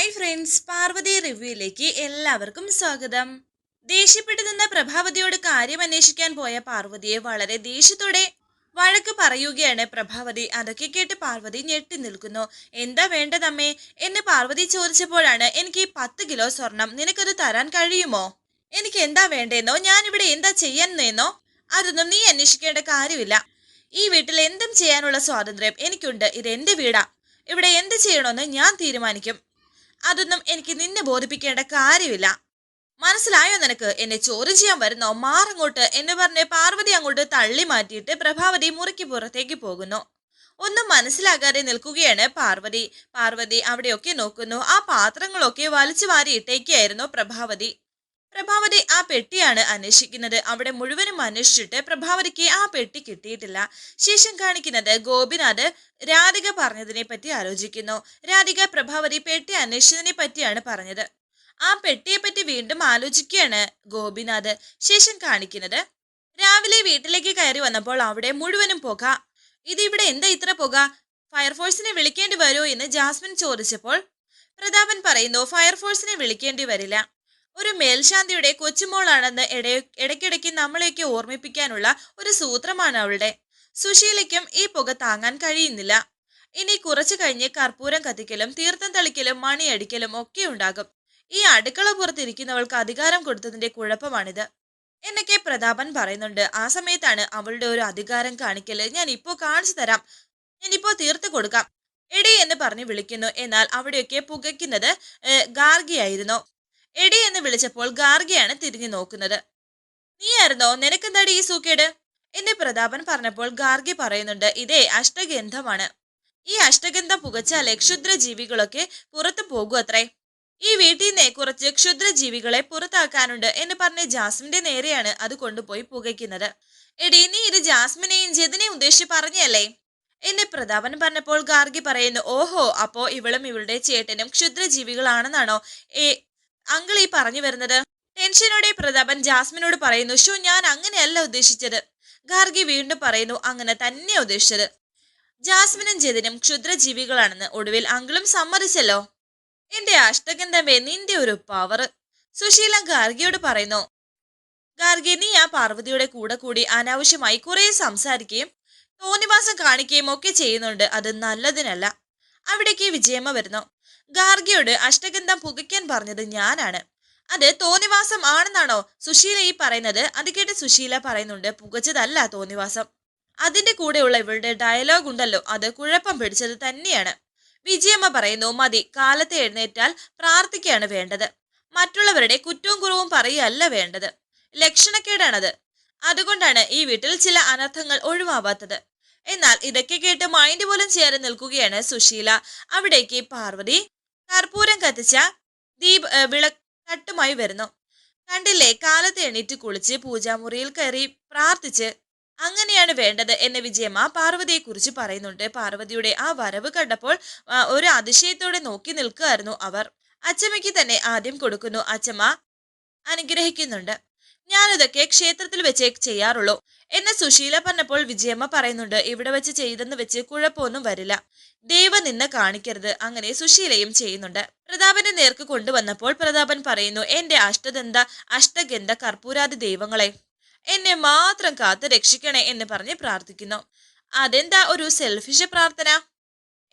Hi friends Parvathi റിവ്യൂയിലേക്ക് എല്ലാവർക്കും സ്വാഗതം. ദേഷ്യപ്പെട്ടു നിന്ന പ്രഭാവതിയോട് കാര്യം അന്വേഷിക്കാൻ പോയ പാർവതിയെ വളരെ ദേഷ്യത്തോടെ വഴക്ക് പറയുകയാണ് പ്രഭാവതി. അതൊക്കെ കേട്ട് പാർവതി ഞെട്ടി നിൽക്കുന്നു. എന്താ വേണ്ടതമ്മേ? എന്ന് പാർവതി ചോദിച്ചപ്പോഴാണ് എനിക്ക് ഈ പത്ത് കിലോ സ്വർണം നിനക്കത് തരാൻ കഴിയുമോ? എനിക്ക് എന്താ വേണ്ടേന്നോ? ഞാനിവിടെ എന്താ ചെയ്യാനെന്നോ? അതൊന്നും നീ അന്വേഷിക്കേണ്ട കാര്യമില്ല. ഈ വീട്ടിൽ എന്തും ചെയ്യാനുള്ള സ്വാതന്ത്ര്യം എനിക്കുണ്ട്. ഇത് എന്റെ വീടാ. ഇവിടെ എന്ത് ചെയ്യണമെന്ന് ഞാൻ തീരുമാനിക്കും. അതൊന്നും എനിക്ക് നിന്നെ ബോധിപ്പിക്കേണ്ട കാര്യമില്ല. മനസ്സിലായോ നിനക്ക്? എന്നെ ചോദ്യം ചെയ്യാൻ വരുന്നോ മാറങ്ങോട്ട് എന്ന് പറഞ്ഞ് പാർവതി അങ്ങോട്ട് തള്ളി മാറ്റിയിട്ട് പ്രഭാവതി മുറിക്ക് പുറത്തേക്ക് പോകുന്നു. ഒന്നും മനസ്സിലാകാതെ നിൽക്കുകയാണ് പാർവതി. പാർവതി അവിടെയൊക്കെ നോക്കുന്നു. ആ പാത്രങ്ങളൊക്കെ വലിച്ചു വാരി ഇട്ടേക്കായിരുന്നു പ്രഭാവതി. പ്രഭാവതി ആ പെട്ടിയാണ് അന്വേഷിക്കുന്നത്. അവിടെ മുഴുവനും അന്വേഷിച്ചിട്ട് പ്രഭാവതിക്ക് ആ പെട്ടി കിട്ടിയിട്ടില്ല. ശേഷം കാണിക്കുന്നത് ഗോപിനാഥ് രാധിക പറഞ്ഞതിനെ പറ്റി ആലോചിക്കുന്നു. രാധിക പ്രഭാവതി പെട്ടി അന്വേഷിച്ചതിനെ പറ്റിയാണ് പറഞ്ഞത്. ആ പെട്ടിയെ പറ്റി വീണ്ടും ആലോചിക്കുകയാണ് ഗോപിനാഥ്. ശേഷം കാണിക്കുന്നത് രാവിലെ വീട്ടിലേക്ക് കയറി വന്നപ്പോൾ അവിടെ മുഴുവനും പുക. ഇതിവിടെ എന്താ ഇത്ര പുക? ഫയർഫോഴ്സിനെ വിളിക്കേണ്ടി വരുമോ എന്ന് ജാസ്മിൻ ചോദിച്ചപ്പോൾ പ്രതാപൻ പറയുന്നു ഫയർഫോഴ്സിനെ വിളിക്കേണ്ടി വരില്ല. ഒരു മേൽശാന്തിയുടെ കൊച്ചുമോളാണെന്ന് ഇട ഇടയ്ക്കിടയ്ക്ക് നമ്മളെയൊക്കെ ഓർമ്മിപ്പിക്കാനുള്ള ഒരു സൂത്രമാണ് അവളുടെ. സുശീലയ്ക്കും ഈ പുക താങ്ങാൻ കഴിയുന്നില്ല. ഇനി കുറച്ചു കഴിഞ്ഞ് കർപ്പൂരം കത്തിക്കലും തീർത്ഥം തളിക്കലും മണിയടിക്കലും ഒക്കെ ഉണ്ടാകും. ഈ അടുക്കള പുറത്തിരിക്കുന്നവൾക്ക് അധികാരം കൊടുത്തതിന്റെ കുഴപ്പമാണിത്. എന്നൊക്കെ പ്രതാപൻ പറയുന്നുണ്ട്. ആ സമയത്താണ് അവളുടെ ഒരു അധികാരം കാണിക്കൽ. ഞാൻ ഇപ്പോ കാണിച്ചു തരാം. ഞാൻ ഇപ്പോ തീർത്ത് കൊടുക്കാം. എടി എന്ന് പറഞ്ഞ് വിളിക്കുന്നു. എന്നാൽ അവിടെയൊക്കെ പുകയ്ക്കുന്നത് ഗാർഗിയായിരുന്നു. എടി എന്ന് വിളിച്ചപ്പോൾ ഗാർഗിയാണ് തിരിഞ്ഞു നോക്കുന്നത്. നീയായിരുന്നോ? നിനക്കെന്താടി ഈ സൂക്കേട്? എന്ന് പ്രതാപൻ പറഞ്ഞപ്പോൾ ഗാർഗി പറയുന്നുണ്ട് ഇതേ അഷ്ടഗന്ധമാണ്. ഈ അഷ്ടഗന്ധം പുകച്ചാലേ ക്ഷുദ്രജീവികളൊക്കെ പുറത്തു പോകൂ അത്രേ ഈ വീട്ടിൽ നിന്ന് കുറച്ച് ക്ഷുദ്ര ജീവികളെ പുറത്താക്കാനുണ്ട് എന്ന് പറഞ്ഞ് ജാസ്മിന്റെ നേരെയാണ് അത് കൊണ്ടുപോയി പുകയ്ക്കുന്നത്. എടി നീ ഇത് ജാസ്മിനെയും ജതിനെയും ഉദ്ദേശിച്ച് പറഞ്ഞല്ലേ എന്നെ പ്രതാപൻ പറഞ്ഞപ്പോൾ ഗാർഗി പറയുന്നു ഓഹോ അപ്പോ ഇവളും ഇവളുടെ ചേട്ടനും ക്ഷുദ്രജീവികളാണെന്നാണോ? ഏ അങ്കിൾ ഈ പറഞ്ഞു വരുന്നത്? ടെൻഷനോടെ പ്രതാപൻ ജാസ്മിനോട് പറയുന്നു ഷോ ഞാൻ അങ്ങനെയല്ല ഉദ്ദേശിച്ചത്. ഗാർഗി വീണ്ടും പറയുന്നു അങ്ങനെ തന്നെ ഉദ്ദേശിച്ചത്. ജാസ്മിനും ജതിനും ക്ഷുദ്രജീവികളാണെന്ന് ഒടുവിൽ അങ്കിളും സമ്മതിച്ചല്ലോ. എന്റെ അഷ്ടഗന്ധമേ നിന്റെ ഒരു പവർ സുശീല ഗാർഗിയോട് പറയുന്നു ഗാർഗി നീ ആ പാർവതിയുടെ കൂടെ കൂടി അനാവശ്യമായി കുറെ സംസാരിക്കുകയും തോന്നിവാസം കാണിക്കുകയും ഒക്കെ ചെയ്യുന്നുണ്ട്. അത് നല്ലതിനല്ല. അവിടേക്ക് വിജയമ്മ വരുന്നു. ഗാർഗിയോട് അഷ്ടഗന്ധം പുകയ്ക്കാൻ പറഞ്ഞത് ഞാനാണ്. അത് തോന്നിവാസം ആണെന്നാണോ സുശീല ഈ പറയുന്നത്? അത് കേട്ട് സുശീല പറയുന്നുണ്ട് പുകച്ചതല്ല തോന്നിവാസം. അതിന്റെ കൂടെയുള്ള ഇവളുടെ ഡയലോഗ് ഉണ്ടല്ലോ അത് കുഴപ്പം പിടിച്ചത് തന്നെയാണ്. വിജയമ്മ പറയുന്നു മതി കാലത്തെ എഴുന്നേറ്റാൽ പ്രാർത്ഥിക്കുകയാണ് വേണ്ടത്. മറ്റുള്ളവരുടെ കുറ്റവും കുറവും പറയുകയല്ല വേണ്ടത്. ലക്ഷണക്കേടാണത്. അതുകൊണ്ടാണ് ഈ വീട്ടിൽ ചില അനർത്ഥങ്ങൾ ഒഴിവാവാത്തത്. എന്നാൽ ഇതൊക്കെ കേട്ട് മൈൻഡ് പോലും ചേർന്ന് നിൽക്കുകയാണ് സുശീല. അവിടേക്ക് പാർവതി കർപ്പൂരം കത്തിച്ച ദീപ് വിള വിളക്ക് തട്ടുമായി വരുന്നു. കണ്ടില്ലേ കാലത്ത് എണീറ്റ് കുളിച്ച് പൂജാമുറിയിൽ കയറി പ്രാർത്ഥിച്ച് അങ്ങനെയാണ് വേണ്ടത് എന്ന് വിജയമ്മ പാർവതിയെ കുറിച്ച് പറയുന്നുണ്ട്. പാർവതിയുടെ ആ വരവ് കണ്ടപ്പോൾ ഒരു അതിശയത്തോടെ നോക്കി നിൽക്കുകയായിരുന്നു അവർ. അച്ചമ്മയ്ക്ക് തന്നെ ആദ്യം കൊടുക്കുന്നു. അച്ചമ്മ അനുഗ്രഹിക്കുന്നുണ്ട്. ഞാനിതൊക്കെ ക്ഷേത്രത്തിൽ വെച്ചേ ചെയ്യാറുള്ളൂ. എന്ന് സുശീല പറഞ്ഞപ്പോൾ വിജയമ്മ പറയുന്നുണ്ട് ഇവിടെ വെച്ച് ചെയ്തെന്ന് വെച്ച് കുഴപ്പമൊന്നും വരില്ല. ദൈവം നിന്ന് കാണിക്കരുത് അങ്ങനെ സുശീലയും ചെയ്യുന്നുണ്ട്. പ്രതാപന്റെ നേർക്ക് കൊണ്ടുവന്നപ്പോൾ പ്രതാപൻ പറയുന്നു എന്റെ അഷ്ടദന്ത അഷ്ടഗന്ധ കർപ്പൂരാദി ദൈവങ്ങളെ എന്നെ മാത്രം കാത്ത് രക്ഷിക്കണേ എന്ന് പറഞ്ഞ് പ്രാർത്ഥിക്കുന്നു. അതെന്താ ഒരു സെൽഫിഷ് പ്രാർത്ഥന?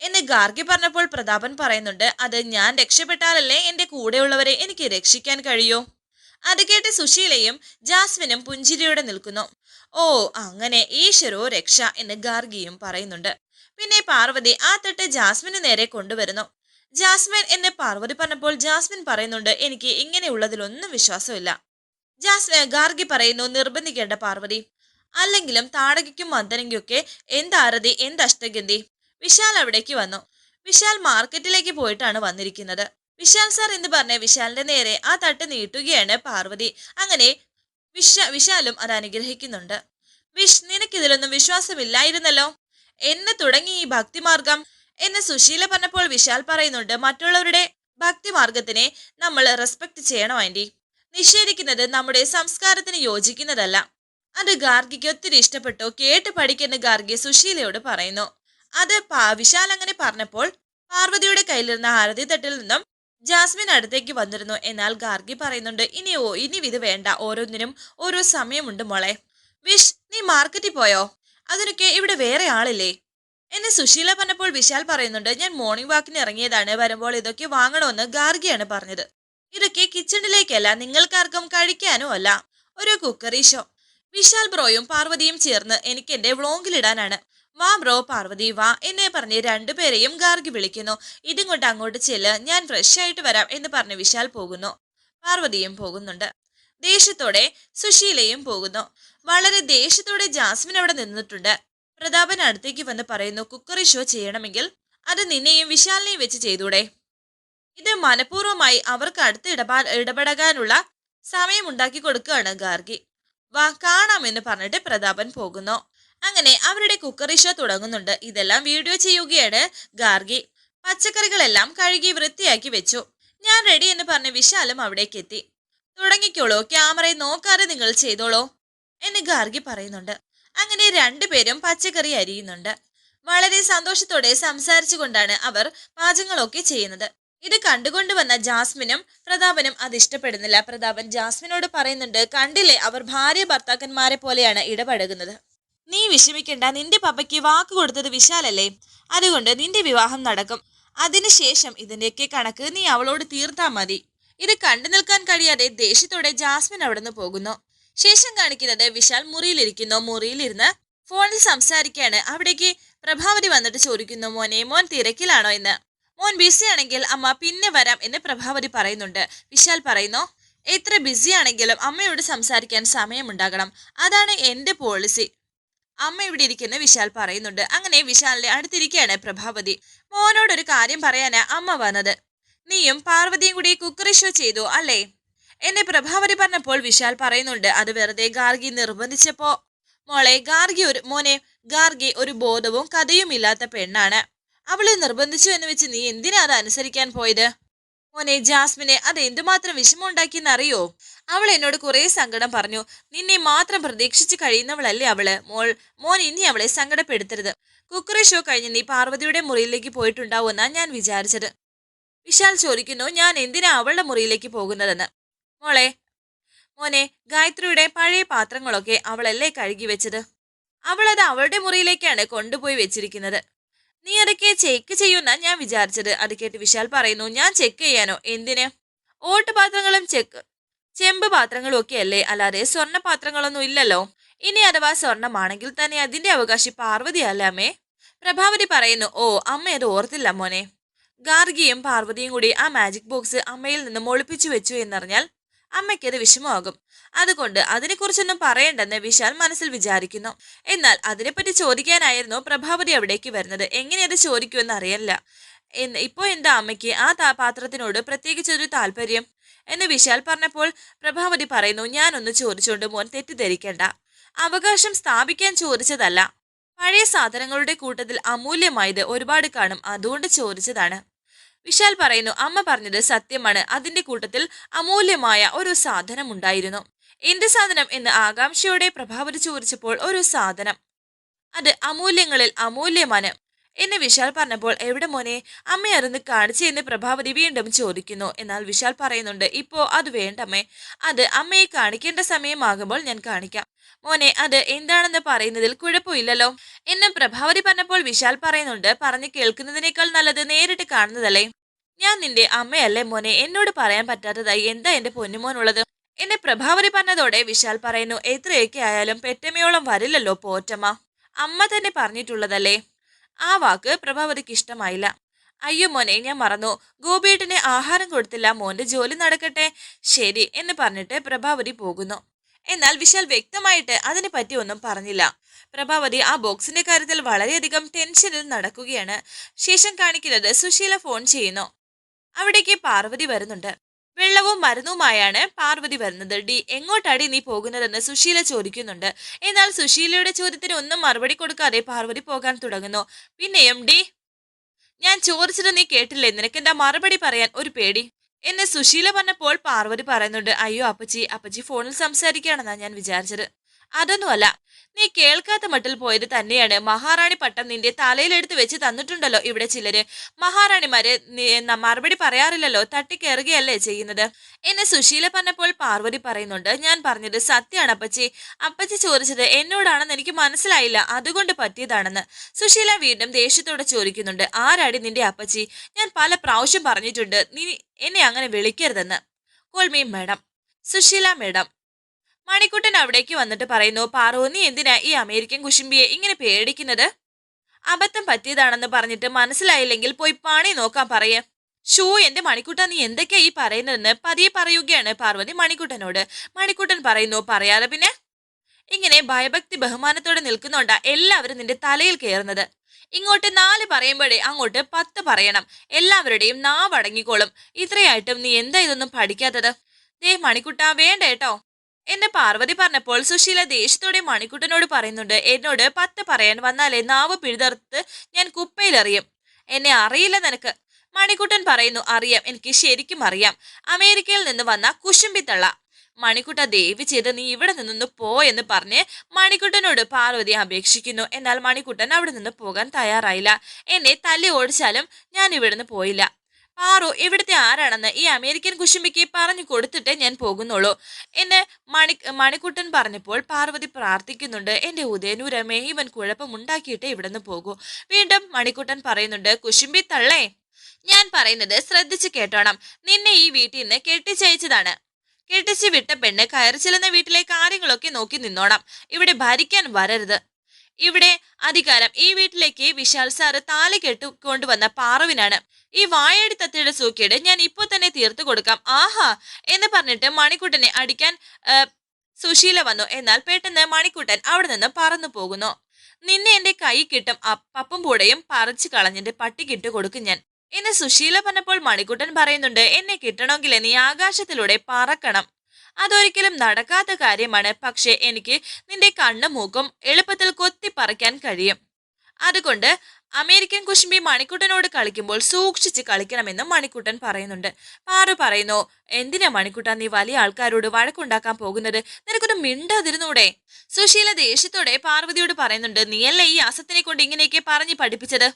എന്ന് ഗാർഗി പറഞ്ഞപ്പോൾ പ്രതാപൻ പറയുന്നുണ്ട് അത് ഞാൻ രക്ഷപ്പെട്ടാലല്ലേ എന്റെ കൂടെയുള്ളവരെ എനിക്ക് രക്ഷിക്കാൻ കഴിയൂ. അത് കേട്ട് സുശീലയും ജാസ്മിനും പുഞ്ചിരിയോടെ നിൽക്കുന്നു. ഓ അങ്ങനെ ഈശ്വരോ രക്ഷ എന്ന് ഗാർഗിയും പറയുന്നുണ്ട്. പിന്നെ പാർവതി ആ തട്ട് ജാസ്മിന് നേരെ കൊണ്ടുവരുന്നു. ജാസ്മിൻ എന്ന് പാർവതി പറഞ്ഞപ്പോൾ ജാസ്മിൻ പറയുന്നുണ്ട് എനിക്ക് ഇങ്ങനെയുള്ളതിലൊന്നും വിശ്വാസമില്ല. ജാസ്മിൻ ഗാർഗി പറയുന്നു നിർബന്ധിക്കേണ്ട പാർവതി. അല്ലെങ്കിലും താടകയ്ക്കും മന്ദനയ്ക്കൊക്കെ എന്താരതി എന്തഷ്ടഗന്ധി വിശാൽ അവിടേക്ക് വന്നു. വിശാൽ മാർക്കറ്റിലേക്ക് പോയിട്ടാണ് വന്നിരിക്കുന്നത്. വിശാൽ സാർ എന്ന് പറഞ്ഞ വിശാലിന്റെ നേരെ ആ തട്ട് നീട്ടുകയാണ് പാർവതി. അങ്ങനെ വിശ വിശാലും അത് അനുഗ്രഹിക്കുന്നുണ്ട്. വിഷ് നിനക്കിതിലൊന്നും വിശ്വാസമില്ലായിരുന്നല്ലോ? എന്ന് തുടങ്ങി ഈ ഭക്തിമാർഗം. എന്ന് സുശീല പറഞ്ഞപ്പോൾ വിശാൽ പറയുന്നുണ്ട് മറ്റുള്ളവരുടെ ഭക്തിമാർഗത്തിനെ നമ്മൾ റെസ്പെക്ട് ചെയ്യണം ആന്റി നിഷേധിക്കുന്നത് നമ്മുടെ സംസ്കാരത്തിന് യോജിക്കുന്നതല്ല. അത് ഗാർഗിക്ക് ഒത്തിരി ഇഷ്ടപ്പെട്ടു. കേട്ട് പഠിക്കുന്ന ഗാർഗി സുശീലയോട് പറയുന്നു. അത് വിശാൽ അങ്ങനെ പറഞ്ഞപ്പോൾ പാർവതിയുടെ കയ്യിലിരുന്ന ആരതി തട്ടിൽ നിന്നും ജാസ്മിൻ അടുത്തേക്ക് വന്നിരുന്നു. എന്നാൽ ഗാർഗി പറയുന്നുണ്ട് ഇനിയോ ഇനി ഇത് വേണ്ട. ഓരോന്നിനും ഓരോ സമയമുണ്ട് മോളെ. വിഷ് നീ മാർക്കറ്റിൽ പോയോ? അതിനൊക്കെ ഇവിടെ വേറെ ആളില്ലേ? എന്നെ സുശീല പറഞ്ഞപ്പോൾ വിശാൽ പറയുന്നുണ്ട് ഞാൻ മോർണിംഗ് വാക്കിന് ഇറങ്ങിയതാണ്. വരുമ്പോൾ ഇതൊക്കെ വാങ്ങണമെന്ന് ഗാർഗിയാണ് പറഞ്ഞത്. ഇതൊക്കെ കിച്ചണിലേക്കല്ല നിങ്ങൾക്കാർക്കും കഴിക്കാനോ അല്ല. ഒരു കുക്കറി ഷോ. വിശാൽ ബ്രോയും പാർവതിയും ചേർന്ന് എനിക്ക് എന്റെ വ്ളോഗിലിടാനാണ് വാ ബ്രോ പാർവതി വാ എന്നെ പറഞ്ഞ് രണ്ടുപേരെയും ഗാർഗി വിളിക്കുന്നു. ഇതിങ്ങോട്ട് അങ്ങോട്ട് ചെല്ല്. ഞാൻ ഫ്രഷ് ആയിട്ട് വരാം എന്ന് പറഞ്ഞ് വിശാൽ പോകുന്നു. പാർവതിയും പോകുന്നുണ്ട്. ദേഷ്യത്തോടെ സുശീലയും പോകുന്നു. വളരെ ദേഷ്യത്തോടെ ജാസ്മിൻ അവിടെ നിന്നിട്ടുണ്ട്. പ്രതാപൻ അടുത്തേക്ക് വന്ന് പറയുന്നു കുക്കറി ഷോ ചെയ്യണമെങ്കിൽ അത് നിന്നെയും വിശാലിനെയും വെച്ച് ചെയ്തൂടെ? ഇത് മനഃപൂർവമായി അവർക്ക് അടുത്ത് ഇടപാ ഇടപെടാനുള്ള സമയം ഉണ്ടാക്കി കൊടുക്കുകയാണ് ഗാർഗി. വാ കാണാമെന്ന് പറഞ്ഞിട്ട് പ്രതാപൻ പോകുന്നു. അങ്ങനെ അവരുടെ കുക്കറി ഷോ തുടങ്ങുന്നുണ്ട്. ഇതെല്ലാം വീഡിയോ ചെയ്യുകയാണ് ഗാർഗി. പച്ചക്കറികളെല്ലാം കഴുകി വൃത്തിയാക്കി വെച്ചു. ഞാൻ റെഡി എന്ന് പറഞ്ഞ് വിശാലും അവിടേക്ക് എത്തി. തുടങ്ങിക്കോളൂ ക്യാമറയെ നോക്കാതെ നിങ്ങൾ ചെയ്തോളൂ എന്ന് ഗാർഗി പറയുന്നുണ്ട്. അങ്ങനെ രണ്ടുപേരും പച്ചക്കറി അരിയുന്നുണ്ട്. വളരെ സന്തോഷത്തോടെ സംസാരിച്ചുകൊണ്ടാണ് അവർ പാചകങ്ങളൊക്കെ ചെയ്യുന്നത്. ഇത് കണ്ടുകൊണ്ട് വന്ന ജാസ്മിനും പ്രതാപനും അത് ഇഷ്ടപ്പെടുന്നില്ല. പ്രതാപൻ ജാസ്മിനോട് പറയുന്നുണ്ട് കണ്ടില്ലേ അവർ ഭാര്യ ഭർത്താക്കന്മാരെ പോലെയാണ് ഇടപഴകുന്നത്. നീ വിഷമിക്കണ്ട നിന്റെ പപ്പയ്ക്ക് വാക്ക് കൊടുത്തത് വിശാലല്ലേ? അതുകൊണ്ട് നിന്റെ വിവാഹം നടക്കും. അതിനുശേഷം ഇതിന്റെയൊക്കെ കണക്ക് നീ അവളോട് തീർത്താ മതി. ഇത് കണ്ടു നിൽക്കാൻ കഴിയാതെ ദേഷ്യത്തോടെ ജാസ്മിൻ അവിടുന്ന് പോകുന്നു. ശേഷം കാണിക്കുന്നത് വിശാൽ മുറിയിലിരിക്കുന്നു. മുറിയിലിരുന്ന് ഫോണിൽ സംസാരിക്കാണ് അവിടേക്ക് പ്രഭാവതി വന്നിട്ട് ചോദിക്കുന്നു മോനെ മോൻ തിരക്കിലാണോ എന്ന്? മോൻ ബിസി ആണെങ്കിൽ അമ്മ പിന്നെ വരാം എന്ന് പ്രഭാവതി പറയുന്നുണ്ട്. വിശാൽ പറയുന്നു എത്ര ബിസി ആണെങ്കിലും അമ്മയോട് സംസാരിക്കാൻ സമയമുണ്ടാകണം. അതാണ് എന്റെ പോളിസി അമ്മ ഇവിടെ ഇരിക്കുന്ന വിശാൽ പറയുന്നുണ്ട്. അങ്ങനെ വിശാലിന്റെ അടുത്തിരിക്കുകയാണ് പ്രഭാവതി. മോനോടൊരു കാര്യം പറയാനാ അമ്മ വന്നത്. നീയും പാർവതിയും കൂടി കുക്കറി ഷോ ചെയ്തു അല്ലേ? എന്നെ പ്രഭാവതി പറഞ്ഞപ്പോൾ വിശാൽ പറയുന്നുണ്ട് അത് വെറുതെ ഗാർഗി നിർബന്ധിച്ചപ്പോ? മോളെ ഗാർഗി ഒരു മോനെ ഗാർഗി ഒരു ബോധവും കഥയും ഇല്ലാത്ത പെണ്ണാണ്. അവളെ നിർബന്ധിച്ചു എന്ന് വെച്ച് നീ എന്തിനാ അത് അനുസരിക്കാൻ പോയത്? മോനെ ജാസ്മിനെ അത് എന്തുമാത്രം വിഷമമുണ്ടാക്കിയെന്നറിയോ? അവൾ എന്നോട് കുറെ സങ്കടം പറഞ്ഞു. നിന്നെ മാത്രം പ്രതീക്ഷിച്ച് കഴിയുന്നവളല്ലേ അവൾ. മോൾ മോൻ ഇനി അവളെ സങ്കടപ്പെടുത്തരുത്. കുക്കറി ഷോ കഴിഞ്ഞ് നീ പാർവതിയുടെ മുറിയിലേക്ക് പോയിട്ടുണ്ടാവുമെന്നാ ഞാൻ വിചാരിച്ചത്. വിശാൽ ചോദിക്കുന്നു ഞാൻ എന്തിനാ അവളുടെ മുറിയിലേക്ക് പോകുന്നതെന്ന്? മോളെ മോനെ ഗായത്രിയുടെ പഴയ പാത്രങ്ങളൊക്കെ അവളല്ലേ കഴുകി വെച്ചത്? അവളത് അവളുടെ മുറിയിലേക്കാണ് കൊണ്ടുപോയി വെച്ചിരിക്കുന്നത്. നീ അതൊക്കെ ചെക്ക് ചെയ്യുന്ന ഞാൻ വിചാരിച്ചത്. അത് കേട്ട് വിശാൽ പറയുന്നു ഞാൻ ചെക്ക് ചെയ്യാനോ? എന്തിന്? ഓട്ട് പാത്രങ്ങളും ചെക്ക് ചെമ്പ് പാത്രങ്ങളും ഒക്കെ അല്ലേ? അല്ലാതെ സ്വർണ പാത്രങ്ങളൊന്നും ഇല്ലല്ലോ. ഇനി അഥവാ സ്വർണമാണെങ്കിൽ തന്നെ അതിന്റെ അവകാശി പാർവതി അല്ല അമ്മേ? പ്രഭാവതി പറയുന്നു ഓ അമ്മ അത് ഓർത്തില്ല മോനെ. ഗാർഗിയും പാർവതിയും കൂടി ആ മാജിക് ബോക്സ് അമ്മയിൽ നിന്നും ഒളിപ്പിച്ചു വെച്ചു എന്നറിഞ്ഞാൽ അമ്മയ്ക്കത് വിഷമമാകും. അതുകൊണ്ട് അതിനെക്കുറിച്ചൊന്നും പറയണ്ടെന്ന് വിശാൽ മനസ്സിൽ വിചാരിക്കുന്നു. എന്നാൽ അതിനെപ്പറ്റി ചോദിക്കാനായിരുന്നു പ്രഭാവതി അവിടേക്ക് വരുന്നത്. എങ്ങനെയത് ചോദിക്കുമെന്ന് അറിയില്ല. ഇപ്പോൾ എന്താ അമ്മയ്ക്ക് ആ പാത്രത്തിനോട് പ്രത്യേകിച്ചൊരു താല്പര്യം? എന്ന് വിശാൽ പറഞ്ഞപ്പോൾ പ്രഭാവതി പറയുന്നു ഞാനൊന്ന് ചോദിച്ചുകൊണ്ട് മോൻ തെറ്റിദ്ധരിക്കണ്ട. അവകാശം സ്ഥാപിക്കാൻ ചോദിച്ചതല്ല. പഴയ സാധനങ്ങളുടെ കൂട്ടത്തിൽ അമൂല്യമായത് ഒരുപാട് കാണും. അതുകൊണ്ട് ചോദിച്ചതാണ്. വിശാൽ പറയുന്നു അമ്മ പറഞ്ഞത് സത്യമാണ്. അതിന്റെ കൂട്ടത്തിൽ അമൂല്യമായ ഒരു സാധനം ഉണ്ടായിരുന്നു എന്ത് സാധനം എന്ന് ആകാംക്ഷയോടെ പ്രഭാവതി ചോദിച്ചപ്പോൾ ഒരു സാധനം. അത് അമൂല്യങ്ങളിൽ അമൂല്യമാണ്. എന്ന് വിശാൽ പറഞ്ഞപ്പോൾ എവിടെ മോനെ? അമ്മ അതൊന്ന് കാണിച്ചു എന്ന് പ്രഭാവതി വീണ്ടും ചോദിക്കുന്നു. എന്നാൽ വിശാൽ പറയുന്നുണ്ട് ഇപ്പോ അത് വേണ്ടമ്മേ. അത് അമ്മയെ കാണിക്കേണ്ട സമയമാകുമ്പോൾ ഞാൻ കാണിക്കാം. മോനെ അത് എന്താണെന്ന് പറയുന്നതിൽ കുഴപ്പമില്ലല്ലോ. എന്നും പ്രഭാവതി പറഞ്ഞപ്പോൾ വിശാൽ പറയുന്നുണ്ട് പറഞ്ഞു കേൾക്കുന്നതിനേക്കാൾ നല്ലത് നേരിട്ട് കാണുന്നതല്ലേ? ഞാൻ നിന്റെ അമ്മയല്ലേ മോനെ? എന്നോട് പറയാൻ പറ്റാത്തതായി എന്താ എന്റെ പൊന്നുമോനുള്ളത്? എന്നെ പ്രഭാവരി പറഞ്ഞതോടെ വിശാൽ പറയുന്നു എത്രയൊക്കെ ആയാലും പെറ്റമ്മയോളം വരില്ലല്ലോ പോറ്റമ്മ. അമ്മ തന്നെ പറഞ്ഞിട്ടുള്ളതല്ലേ? ആ വാക്ക് പ്രഭാവതിക്ക് ഇഷ്ടമായില്ല. അയ്യോ മോനെ ഞാൻ മറന്നു. ഗോപിയേട്ടന് ആഹാരം കൊടുത്തില്ല. മോന്റെ ജോലി നടക്കട്ടെ. ശരി എന്ന് പറഞ്ഞിട്ട് പ്രഭാവതി പോകുന്നു. എന്നാൽ വിശാൽ വ്യക്തമായിട്ട് അതിനെ പറ്റി ഒന്നും പറഞ്ഞില്ല. പ്രഭാവതി ആ ബോക്സിന്റെ കാര്യത്തിൽ വളരെയധികം ടെൻഷനിൽ നടക്കുകയാണ്. ശേഷം കാണിക്കുന്നത് സുശീല ഫോൺ ചെയ്യുന്നു. അവിടേക്ക് പാർവതി വരുന്നുണ്ട്. വെള്ളവും മരുന്നുമായാണ് പാർവതി വരുന്നത്. ഡി എങ്ങോട്ടാടി നീ പോകുന്നതെന്ന് സുശീല ചോദിക്കുന്നുണ്ട്. എന്നാൽ സുശീലയുടെ ചോദ്യത്തിന് ഒന്നും മറുപടി കൊടുക്കാതെ പാർവതി പോകാൻ തുടങ്ങുന്നു. പിന്നെയും ഡി ഞാൻ ചോദിച്ചത് നീ കേട്ടില്ലേ? നിനക്ക് എന്താ മറുപടി പറയാൻ ഒരു പേടി? എന്നെ സുശീല പറഞ്ഞപ്പോൾ പാർവതി പറയുന്നുണ്ട് അയ്യോ അപ്പച്ചി അപ്പച്ചി ഫോണിൽ സംസാരിക്കുകയാണെന്നാണ് ഞാൻ വിചാരിച്ചത്. അതൊന്നുമല്ല. നീ കേൾക്കാത്ത മട്ടിൽ പോയത് തന്നെയാണ്. മഹാറാണി പട്ടം നിന്റെ തലയിലെടുത്ത് വെച്ച് തന്നിട്ടുണ്ടല്ലോ ഇവിടെ ചിലര്. മഹാറാണിമാരെ മറുപടി പറയാറില്ലല്ലോ. തട്ടിക്കേറുകയല്ലേ ചെയ്യുന്നത്. എന്നെ സുശീല പറഞ്ഞപ്പോൾ പാർവതി പറയുന്നുണ്ട്. ഞാൻ പറഞ്ഞത് സത്യമാണ് അപ്പച്ചി. അപ്പച്ചി ചോദിച്ചത് എന്നോടാണെന്ന് എനിക്ക് മനസ്സിലായില്ല. അതുകൊണ്ട് പറ്റിയതാണെന്ന്. സുശീല വീണ്ടും ദേഷ്യത്തോടെ ചോദിക്കുന്നുണ്ട്. ആരാടി നിന്റെ അപ്പച്ചി? ഞാൻ പല പ്രാവശ്യം പറഞ്ഞിട്ടുണ്ട്. നീ എന്നെ അങ്ങനെ വിളിക്കരുതെന്ന്. Call me madam. Susheela madam. Manikuttan അവിടേക്ക് വന്നിട്ട് പറയുന്നു പാറു നീ എന്തിനാ ഈ അമേരിക്കൻ കുശുമ്പിയെ ഇങ്ങനെ പേടിക്കുന്നത്? അബദ്ധം പറ്റിയതാണെന്ന് പറഞ്ഞിട്ട് മനസ്സിലായില്ലെങ്കിൽ പോയി പാണി നോക്കാൻ പറയേ. ഷൂ എന്റെ മണിക്കുട്ട നീ എന്തൊക്കെയാ ഈ പറയുന്നതെന്ന് പതിയെ പറയുകയാണ് പാർവതി മണിക്കുട്ടനോട്. മണിക്കുട്ടൻ പറയുന്നു പറയാതെ പിന്നെ? ഇങ്ങനെ ഭയഭക്തി ബഹുമാനത്തോടെ നിൽക്കുന്നോണ്ടാ എല്ലാവരും നിന്റെ തലയിൽ കയറുന്നത് ഇങ്ങോട്ട് നാല് പറയുമ്പോഴേ അങ്ങോട്ട് പത്ത് പറയണം. എല്ലാവരുടെയും നാവ് അടങ്ങിക്കോളും ഇത്രയായിട്ടും നീ എന്താ ഇതൊന്നും പഠിക്കാത്തത്? ദേ മണിക്കുട്ട വേണ്ട കേട്ടോ. എന്നെ പാർവതി പറഞ്ഞപ്പോൾ സുശീല ദേഷ്യത്തോടെ മണിക്കുട്ടനോട് പറയുന്നുണ്ട് എന്നോട് പത്ത് പറയാൻ വന്നാലേ നാവ് പിഴുതർത്ത് ഞാൻ കുപ്പയിലെറിയും. എന്നെ അറിയില്ല നിനക്ക്. മണിക്കുട്ടൻ പറയുന്നു അറിയാം എനിക്ക് ശരിക്കും അറിയാം. അമേരിക്കയിൽ നിന്ന് വന്ന കുശുമ്പിത്തള്ള. മണിക്കുട്ട ദേവി ചെയ്ത് നീ ഇവിടെ നിന്നൊന്ന് പോ എന്ന് പറഞ്ഞ് മണിക്കുട്ടനോട് പാർവതി അപേക്ഷിക്കുന്നു. എന്നാൽ മണിക്കുട്ടൻ അവിടെ നിന്ന് പോകാൻ തയ്യാറായില്ല. എന്നെ തല്ലി ഓടിച്ചാലും ഞാൻ ഇവിടുന്ന് പോയില്ല. പാറു ഇവിടുത്തെ ആരാണെന്ന് ഈ അമേരിക്കൻ കുശുമ്പിക്ക് പറഞ്ഞു കൊടുത്തിട്ടേ ഞാൻ പോകുന്നുള്ളൂ. എന്നെ മണി മണിക്കുട്ടൻ പറഞ്ഞപ്പോൾ പാർവതി പ്രാർത്ഥിക്കുന്നുണ്ട് എന്റെ ഉദയനൂരമേ ഇവൻ കുഴപ്പമുണ്ടാക്കിയിട്ടേ ഇവിടുന്ന് പോകൂ. വീണ്ടും മണിക്കുട്ടൻ പറയുന്നുണ്ട് കുശുമ്പി തള്ളേ ഞാൻ പറയുന്നത് ശ്രദ്ധിച്ചു കേട്ടോണം. നിന്നെ ഈ വീട്ടിൽ നിന്ന് കെട്ടിച്ചയച്ചതാണ്. കെട്ടിച്ച് വിട്ട പെണ്ണ് കയറി ചെല്ലുന്ന വീട്ടിലെ കാര്യങ്ങളൊക്കെ നോക്കി നിന്നോണം. ഇവിടെ ഭരിക്കാൻ വരരുത്. ഇവിടെ അധികാരം. ഈ വീട്ടിലേക്ക് വിശാൽ സാറ് താല കെട്ട് കൊണ്ടുവന്ന പാറുവിനാണ്. ഈ വായടി തത്തയുടെ സൂക്കേട് ഞാൻ ഇപ്പോൾ തന്നെ തീർത്തു കൊടുക്കാം. ആഹാ എന്ന് പറഞ്ഞിട്ട് മണിക്കുട്ടനെ അടിക്കാൻ സുശീല വന്നു. എന്നാൽ പെട്ടെന്ന് മണിക്കുട്ടൻ അവിടെ നിന്ന് പറന്നു പോകുന്നു. നിന്നെ എന്റെ കൈ കിട്ടും. പപ്പും പൂടയും പറിച്ചു കളഞ്ഞിട്ട് പട്ടിക്കിട്ട് കൊടുക്കും ഞാൻ. എന്ന് സുശീല പറഞ്ഞപ്പോൾ മണിക്കുട്ടൻ പറയുന്നുണ്ട് എന്നെ കിട്ടണമെങ്കിൽ നീ ആകാശത്തിലൂടെ പറക്കണം. അതൊരിക്കലും നടക്കാത്ത കാര്യമാണ്. പക്ഷേ എനിക്ക് നിന്റെ കണ്ണും മൂക്കും എളുപ്പത്തിൽ കൊത്തിപ്പറിക്കാൻ കഴിയും. അതുകൊണ്ട് അമേരിക്കൻ കുശുമ്പി മണിക്കുട്ടനോട് കളിക്കുമ്പോൾ സൂക്ഷിച്ച് കളിക്കണമെന്ന് മണിക്കുട്ടൻ പറയുന്നുണ്ട്. പാറു പറയുന്നു എന്തിനാ മണിക്കുട്ട നീ വലിയ ആൾക്കാരോട് വഴക്കുണ്ടാക്കാൻ പോകുന്നത്? നിനക്കൊരു മിണ്ടാതിരുന്നൂടെ? സുശീല ദേഷ്യത്തോടെ പാർവതിയോട് പറയുന്നുണ്ട് നീയല്ലേ ഈ അസത്തിനെ കൊണ്ട് ഇങ്ങനെയൊക്കെ പറഞ്ഞ് പഠിപ്പിച്ചത്?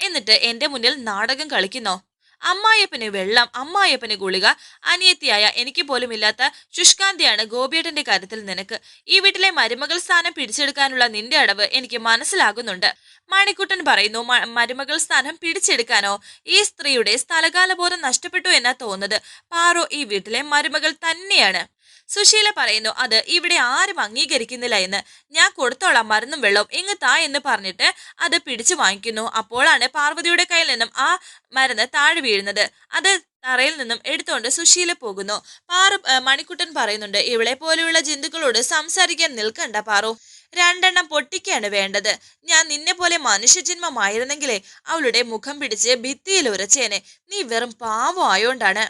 എന്നിട്ട് എന്റെ മുന്നിൽ നാടകം കളിക്കുന്നോ. അമ്മായപ്പന് വെള്ളം അമ്മായപ്പന് ഗുളിക അനിയത്തിയായ എനിക്ക് പോലും ഇല്ലാത്ത ശുഷ്കാന്തിയാണ് ഗോപിയേട്ടന്റെ കാര്യത്തിൽ നിനക്ക്. ഈ വീട്ടിലെ മരുമകൾ സ്ഥാനം പിടിച്ചെടുക്കാനുള്ള നിന്റെ അടവ് എനിക്ക് മനസ്സിലാകുന്നുണ്ട്. മണിക്കുട്ടൻ പറയുന്നു മരുമകൾ സ്ഥാനം പിടിച്ചെടുക്കാനോ? ഈ സ്ത്രീയുടെ സ്ഥലകാലബോധം നഷ്ടപ്പെട്ടു എന്നാ തോന്നുന്നത്. പാറോ ഈ വീട്ടിലെ മരുമകൾ തന്നെയാണ്. സുശീല പറയുന്നു അത് ഇവിടെ ആരും അംഗീകരിക്കുന്നില്ല എന്ന്. ഞാൻ കൊടുത്തോളാം മരുന്നും വെള്ളവും. ഇങ്ങ് താ എന്ന് പറഞ്ഞിട്ട് അത് പിടിച്ചു വാങ്ങിക്കുന്നു. അപ്പോഴാണ് പാർവതിയുടെ കയ്യിൽ നിന്നും ആ മരുന്ന് താഴെ വീഴുന്നത്. അത് തറയിൽ നിന്നും എടുത്തുകൊണ്ട് സുശീല പോകുന്നു. പാറു മണിക്കുട്ടൻ പറയുന്നുണ്ട് ഇവളെ പോലെയുള്ള ജന്തുക്കളോട് സംസാരിക്കാൻ നിൽക്കണ്ട പാറു. രണ്ടെണ്ണം പൊട്ടിക്കാണ് വേണ്ടത്. ഞാൻ നിന്നെ പോലെ മനുഷ്യജന്മമായിരുന്നെങ്കിലേ അവളുടെ മുഖം പിടിച്ച് ഭിത്തിയിൽ ഉരച്ചേനെ. നീ വെറും പാവം ആയോണ്ടാണ്.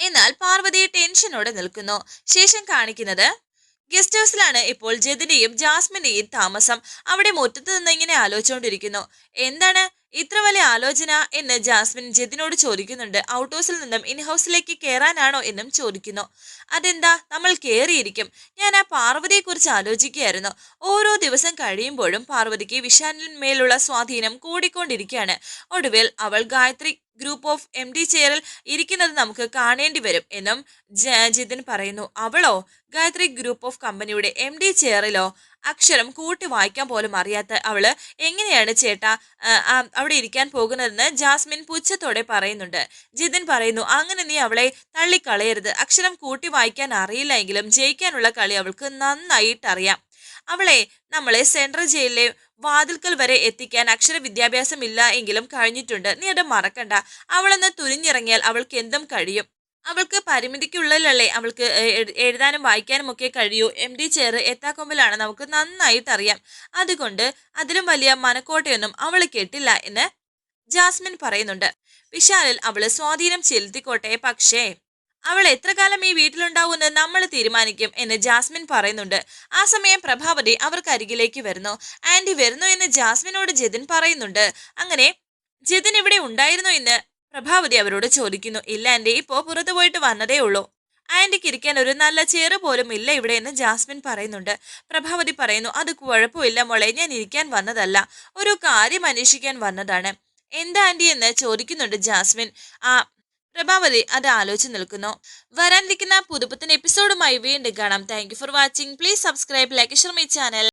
എന്നാൽ പാർവതി ടെൻഷനോടെ നിൽക്കുന്നു. ശേഷം കാണിക്കുന്നത് ഗസ്റ്റ് ഹൗസിലാണ് ഇപ്പോൾ ജതിന്റെയും ജാസ്മിന്റെയും താമസം. അവിടെ മുറ്റത്ത് നിന്ന് ഇങ്ങനെ ആലോചിച്ചുകൊണ്ടിരിക്കുന്നു. എന്താണ്? ഇത്ര വലിയ ആലോചന എന്ന് ജാസ്മിൻ ജതിനോട് ചോദിക്കുന്നുണ്ട്. ഔട്ട് ഹൗസിൽ നിന്നും ഇൻ ഹൗസിലേക്ക് കയറാനാണോ എന്നും ചോദിക്കുന്നു. അതെന്താ? നമ്മൾ കയറിയിരിക്കും ഞാൻ ആ പാർവതിയെ കുറിച്ച് ആലോചിക്കുകയായിരുന്നു. ഓരോ ദിവസം കഴിയുമ്പോഴും പാർവതിക്ക് വിശാലിന്മേലുള്ള സ്വാധീനം കൂടിക്കൊണ്ടിരിക്കുകയാണ്. ഒടുവിൽ അവൾ Gayathri group of M D ചെയറിൽ ഇരിക്കുന്നത് നമുക്ക് കാണേണ്ടി വരും എന്നും ജിതിൻ പറയുന്നു. അവളോ? ഗായത്രി ഗ്രൂപ്പ് ഓഫ് കമ്പനിയുടെ എം ഡി ചെയറിലോ? അക്ഷരം കൂട്ടി വായിക്കാൻ പോലും അറിയാത്ത അവൾ എങ്ങനെയാണ് ചേട്ടാ അവിടെ ഇരിക്കാൻ പോകുന്നതെന്ന് ജാസ്മിൻ പുച്ഛത്തോടെ പറയുന്നുണ്ട്. ജിതിൻ പറയുന്നു അങ്ങനെ നീ അവളെ തള്ളിക്കളയരുത്. അക്ഷരം കൂട്ടി വായിക്കാൻ അറിയില്ല എങ്കിലും ജയിക്കാനുള്ള കളി അവൾക്ക് നന്നായിട്ട് അറിയാം. അവളെ നമ്മളെ സെൻട്രൽ ജയിലിലെ വാതിൽക്കൽ വരെ എത്തിക്കാൻ അക്ഷര വിദ്യാഭ്യാസം ഇല്ല എങ്കിലും കഴിഞ്ഞിട്ടുണ്ട്. നീ അത് മറക്കണ്ട. അവളെന്ന് തുനിഞ്ഞിറങ്ങിയാൽ അവൾക്ക് എന്തും കഴിയും. അവൾക്ക് പരിമിതിക്കുള്ളിലല്ലേ അവൾക്ക് എഴുതാനും വായിക്കാനും ഒക്കെ കഴിയൂ. എം ഡി ചെയർ എത്താക്കൊമ്പിലാണ് നമുക്ക് നന്നായിട്ട് അറിയാം അതുകൊണ്ട് അതിലും വലിയ മനക്കോട്ടയൊന്നും അവൾ കേട്ടില്ല എന്ന് ജാസ്മിൻ പറയുന്നുണ്ട്. വിശാലിൽ അവൾ സ്വാധീനം ചെലുത്തിക്കോട്ടെ പക്ഷേ അവൾ എത്ര കാലം ഈ വീട്ടിലുണ്ടാവുമെന്ന് നമ്മൾ തീരുമാനിക്കും എന്ന് ജാസ്മിൻ പറയുന്നുണ്ട്. ആ സമയം പ്രഭാവതി അവർക്ക് അരികിലേക്ക് വരുന്നു. ആന്റി വരുന്നു എന്ന് ജാസ്മിനോട് ജതിൻ പറയുന്നുണ്ട്. അങ്ങനെ ജതിൻ ഇവിടെ ഉണ്ടായിരുന്നു എന്ന് പ്രഭാവതി അവരോട് ചോദിക്കുന്നു ഇല്ല എന്റെ ഇപ്പോ പുറത്തു പോയിട്ട് വന്നതേ ഉള്ളൂ. ആന്റിക്ക് ഇരിക്കാൻ ഒരു നല്ല ചെയർ പോലും ഇല്ല ഇവിടെ എന്ന് ജാസ്മിൻ പറയുന്നുണ്ട്. പ്രഭാവതി പറയുന്നു അത് കുഴപ്പമില്ല മോളെ ഞാൻ ഇരിക്കാൻ വന്നതല്ല. ഒരു കാര്യം അന്വേഷിക്കാൻ വന്നതാണ്. എന്താ ആന്റി എന്ന് ചോദിക്കുന്നുണ്ട് ജാസ്മിൻ. ആ പ്രഭാവതി അത് ആലോചിച്ച് നിൽക്കുന്നു. വരാനിരിക്കുന്ന പുതുപ്പത്തിന് എപ്പിസോഡുമായി വീണ്ടും കാണാം. Thank for watching please subscribe like Sharmi channel